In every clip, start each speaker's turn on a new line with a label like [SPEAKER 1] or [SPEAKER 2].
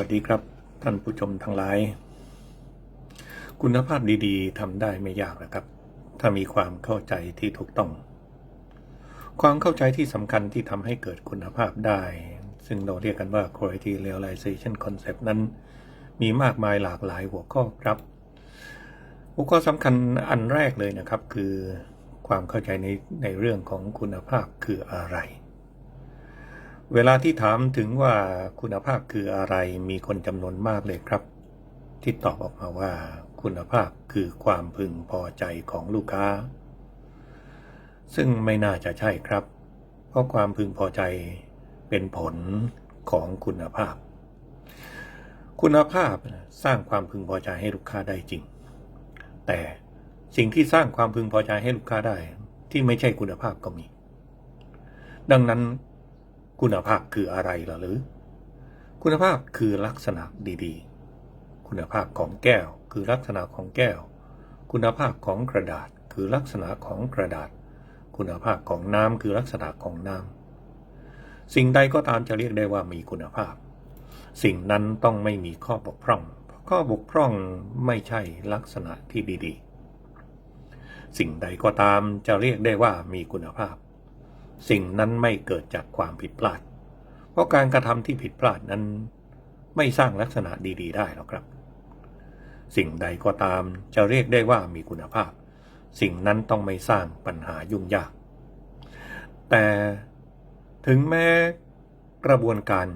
[SPEAKER 1] วัสดีครับ ท่านผู้ชมทั้งหลาย คุณภาพดีๆทำได้ไม่ยากนะครับ ถ้ามีความเข้าใจที่ถูกต้อง ความเข้าใจที่สำคัญที่ทำให้เกิดคุณภาพได้ ซึ่งเราเรียกกันว่า quality realization concept นั้น มีมากมายหลากหลายหัวข้อครับ หัวข้อสำคัญอันแรกเลยนะครับ คือความเข้าใจในในเรื่องของคุณภาพคืออะไร เวลาที่ถามถึงว่าคุณภาพคืออะไรมีคนจำนวนมากเลยครับ ที่ตอบออกมาว่า คุณภาพคือความพึงพอใจของลูกค้า ซึ่งไม่น่าจะใช่ครับ เพราะความพึงพอใจเป็นผลของคุณภาพ คุณภาพสร้างความพึงพอใจให้ลูกค้าได้จริง แต่สิ่งที่สร้างความพึงพอใจให้ลูกค้าได้ ที่ไม่ใช่คุณภาพก็มี ดังนั้น คุณภาพคืออะไรล่ะหรือ คุณภาพคือลักษณะดีๆ คุณภาพของแก้วคือลักษณะของแก้ว คุณภาพของกระดาษคือลักษณะของกระดาษ คุณภาพของน้ำคือลักษณะของน้ำสิ่งใดก็ตามจะเรียกได้ว่ามีคุณภาพ สิ่งนั้นต้องไม่มีข้อบกพร่องข้อบกพร่องไม่ใช่ลักษณะที่ดีๆ สิ่งใดก็ตามจะเรียกได้ว่ามีคุณภาพ สิ่งนั้นไม่เกิดจากความผิดพลาด เพราะการกระทำที่ผิดพลาดนั้น ไม่สร้างลักษณะดีๆ ได้หรอกครับ สิ่งใดก็ตามจะเรียกได้ว่ามีคุณภาพ สิ่งนั้นต้องไม่สร้างปัญหายุ่งยาก แต่ถึงแม้กระบวนการ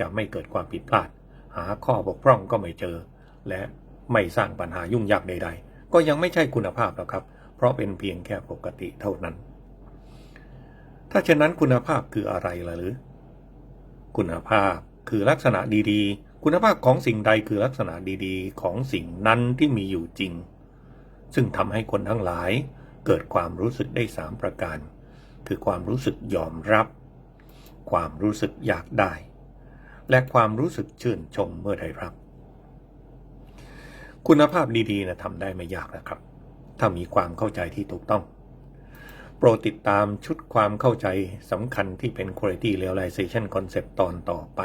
[SPEAKER 1] จะไม่เกิดความผิดพลาด หาข้อบกพร่องก็ไม่เจอ และไม่สร้างปัญหายุ่งยากใด ๆ ก็ยังไม่ใช่คุณภาพหรอกครับ เพราะเป็นเพียงแค่ปกติเท่านั้น ถ้าเช่นนั้นคุณภาพคืออะไรล่ะหรือ คุณภาพคือลักษณะดีๆ คุณภาพของสิ่งใดคือลักษณะดีๆ ของสิ่งนั้นที่มีอยู่จริง ซึ่งทำให้คนทั้งหลายเกิดความรู้สึกได้สามประการ คือความรู้สึกยอมรับ ความรู้สึกอยากได้ และความรู้สึกชื่นชมเมื่อได้รับ คุณภาพดีๆนะทำได้ไม่ยากนะครับ ถ้ามีความเข้าใจที่ถูกต้อง โปรดติดตามชุดความเข้าใจสำคัญที่เป็น Quality Realization Concept ตอนต่อไป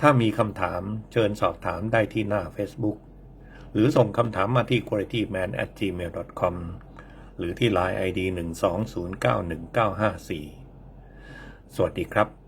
[SPEAKER 1] ถ้ามีคำถามเชิญสอบถามได้ที่หน้า Facebook หรือส่งคำถามมาที่ qualityman@gmail.com หรือที่ Line ID 1209194สวัสดีครับ